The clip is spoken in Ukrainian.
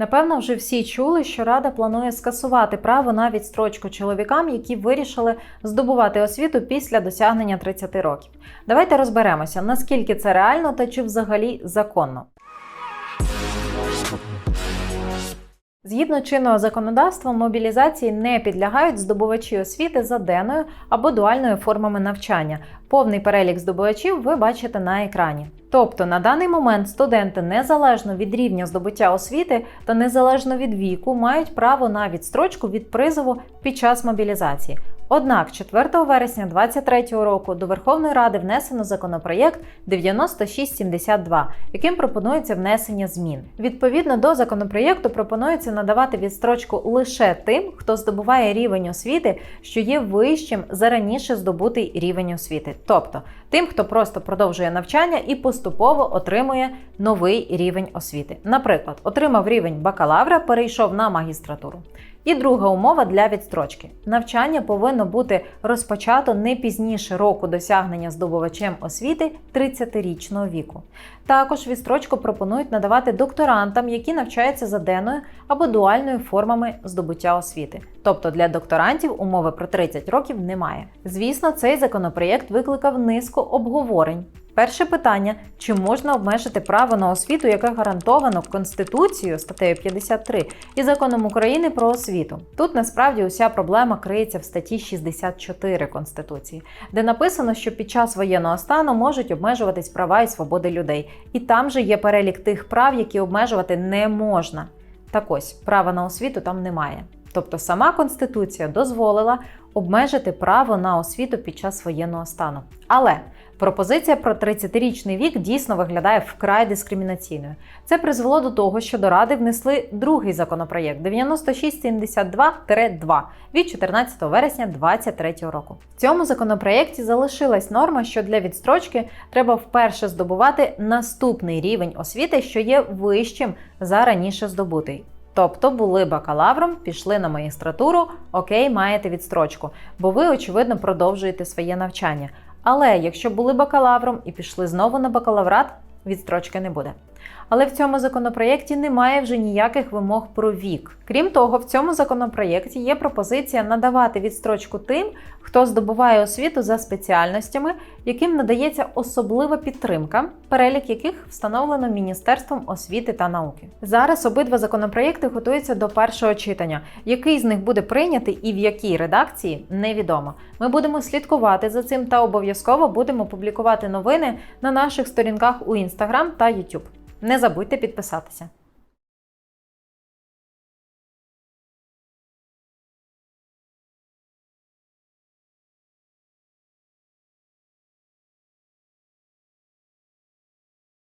Напевно, вже всі чули, що Рада планує скасувати право на відстрочку чоловікам, які вирішили здобувати освіту після досягнення 30 років. Давайте розберемося, наскільки це реально та чи взагалі законно. Згідно чинного законодавства, мобілізації не підлягають здобувачі освіти за денною або дуальною формами навчання. Повний перелік здобувачів ви бачите на екрані. Тобто на даний момент студенти незалежно від рівня здобуття освіти та незалежно від віку мають право на відстрочку від призову під час мобілізації. Однак 4 вересня 2023 року до Верховної Ради внесено законопроєкт 9672, яким пропонується внесення змін. Відповідно до законопроєкту пропонується надавати відстрочку лише тим, хто здобуває рівень освіти, що є вищим за раніше здобутий рівень освіти, тобто тим, хто просто продовжує навчання і поступово отримує новий рівень освіти. Наприклад, отримав рівень бакалавра, перейшов на магістратуру. І друга умова для відстрочки: навчання повинно бути розпочато не пізніше року досягнення здобувачем освіти 30-річного віку. Також відстрочку пропонують надавати докторантам, які навчаються за денною або дуальною формами здобуття освіти. Тобто для докторантів умови про 30 років немає. Звісно, цей законопроєкт викликав низку обговорень. Перше питання: чи можна обмежити право на освіту, яке гарантовано Конституцією статтею 53 і законом України про освіту? Тут насправді уся проблема криється в статті 64 Конституції, де написано, що під час воєнного стану можуть обмежуватись права і свободи людей, і там же є перелік тих прав, які обмежувати не можна. Так ось права на освіту там немає. Тобто сама Конституція дозволила обмежити право на освіту під час воєнного стану. Але пропозиція про 30-річний вік дійсно виглядає вкрай дискримінаційною. Це призвело до того, що до Ради внесли другий законопроєкт 9672-2 від 14 вересня 2023 року. В цьому законопроєкті залишилась норма, що для відстрочки треба вперше здобувати наступний рівень освіти, що є вищим за раніше здобутий. Тобто були бакалавром, пішли на магістратуру, окей, маєте відстрочку, бо ви, очевидно, продовжуєте своє навчання. Але якщо були бакалавром і пішли знову на бакалаврат, відстрочки не буде. Але в цьому законопроєкті немає вже ніяких вимог про вік. Крім того, в цьому законопроєкті є пропозиція надавати відстрочку тим, хто здобуває освіту за спеціальностями, яким надається особлива підтримка, перелік яких встановлено Міністерством освіти та науки. Зараз обидва законопроєкти готуються до першого читання. Який з них буде прийнятий і в якій редакції невідомо. Ми будемо слідкувати за цим та обов'язково будемо публікувати новини на наших сторінках у Instagram та YouTube. Не забудьте підписатися.